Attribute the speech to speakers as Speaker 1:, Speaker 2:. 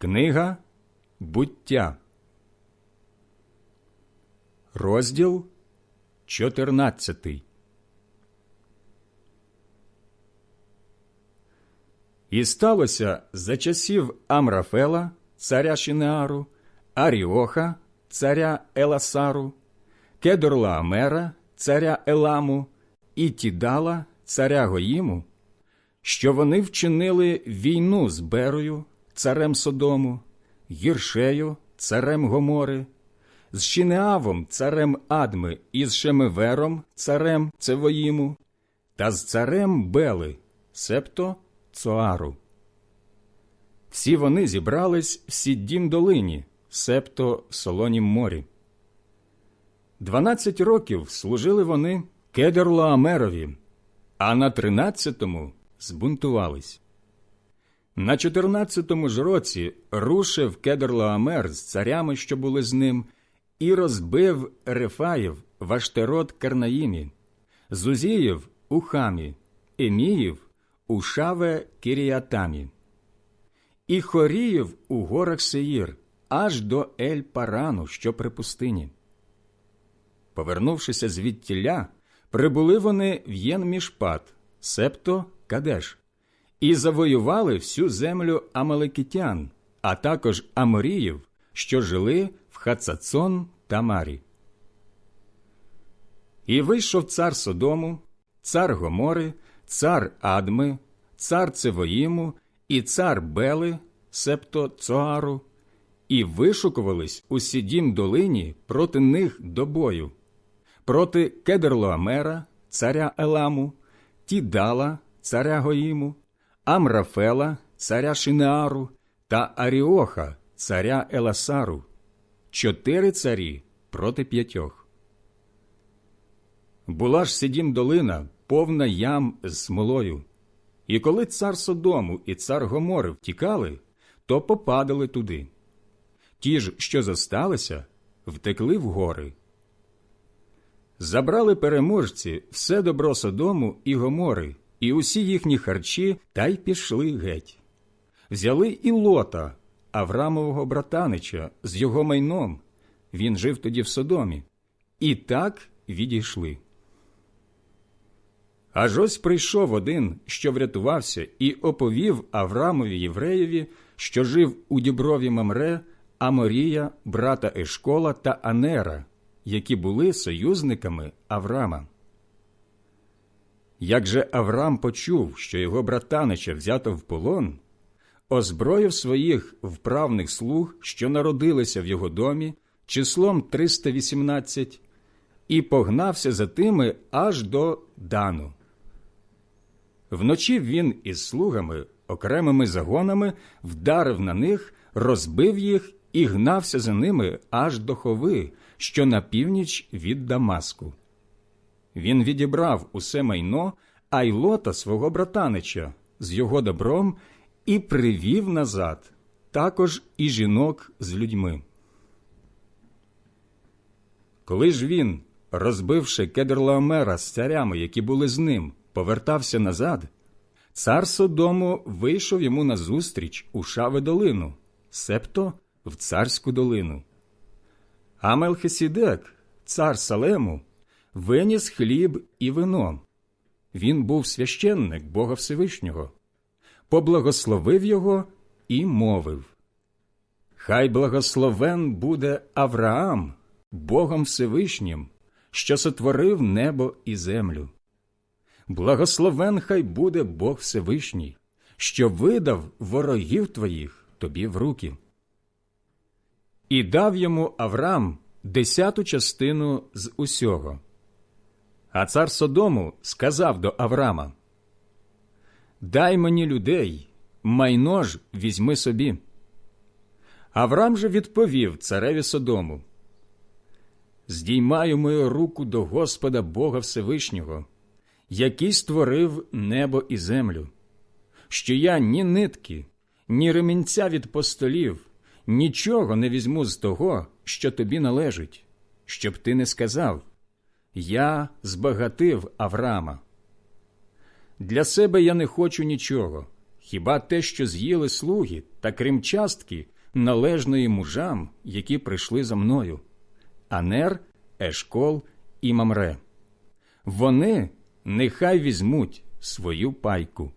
Speaker 1: Книга буття, розділ 14 І сталося за часів Амрафела, царя Шинеару, Аріоха, царя Еласару, Кедорлаамера, царя Еламу, і Тідала, царя Гоїму, що вони вчинили війну з Берою, царем Содому, Гіршею, царем Гомори, з Шинеавом, царем Адми, і з Шемевером, царем Цевоїму, та з царем Бели, септо Цоару. Всі вони зібрались в Сіддім долині, септо Солонім морі. Дванадцять років служили вони Кедерлаамерові, а на тринадцятому збунтувались. На чотирнадцятому ж році рушив Кедрлаамер з царями, що були з ним, і розбив Рефаїв в Аштерот Карнаїмі, Зузіїв у Хамі, Еміїв у Шаве Кіріатамі, і Хоріїв у горах Сеїр, аж до Ель Парану, що при пустині. Повернувшися звідтіля, прибули вони в Єнмішпат, септо Кадеш, і завоювали всю землю Амалекітян, а також Аморіїв, що жили в Хацацон та Марі. І вийшов цар Содому, цар Гомори, цар Адми, цар Цевоїму і цар Бели, септо Цоару, і вишукувались у сідім долині проти них до бою, проти Кедерлоамера, царя Еламу, Тідала, царя Гоїму, Амрафела, царя Шинеару та Аріоха, царя Еласару, чотири царі проти п'ятьох. Була ж сидім долина, повна ям з смолою. І коли цар Содому і цар Гомори втікали, то попадали туди. Ті ж, що зосталися, втекли в гори. Забрали переможці все добро Содому і Гомори, і усі їхні харчі, та й пішли геть. Взяли і лота, Аврамового братанича, з його майном. Він жив тоді в Содомі. І так відійшли. Аж ось прийшов один, що врятувався, і оповів Аврамові євреєві, що жив у діброві Мамре, Аморія, брата Ешкола та Анера, які були союзниками Аврама. Як же Авраам почув, що його братанича взято в полон, озброїв своїх вправних слуг, що народилися в його домі, числом 318, і погнався за тими аж до Дану. Вночі він із слугами, окремими загонами, вдарив на них, розбив їх і гнався за ними аж до хови, що на північ від Дамаску. Він відібрав усе майно, а й лота свого братанича з його добром і привів назад, також і жінок з людьми. Коли ж він, розбивши Кедрлаомера з царями, які були з ним, повертався назад, цар Содому вийшов йому назустріч у Шаве долину, септо в царську долину. А Мелхисідек, цар Салему, виніс хліб і вино. Він був священник Бога Всевишнього, поблагословив його і мовив Хай благословен буде Авраам, Богом Всевишнім, що сотворив небо і землю. Благословен хай буде Бог Всевишній, що видав ворогів твоїх тобі в руки. І дав йому Авраам десяту частину з усього. А цар Содому сказав до Авраама Дай мені людей, майно ж візьми собі. Авраам же відповів цареві Содому Здіймаю мою руку до Господа Бога Всевишнього, який створив небо і землю, що я ні нитки, ні ремінця від постолів, нічого не візьму з того, що тобі належить, щоб ти не сказав Я збагатив Авраама. Для себе я не хочу нічого, хіба те, що з'їли слуги, та крім частки, належної мужам, які прийшли за мною Анер, Ешкол і Мамре. Вони нехай візьмуть свою пайку.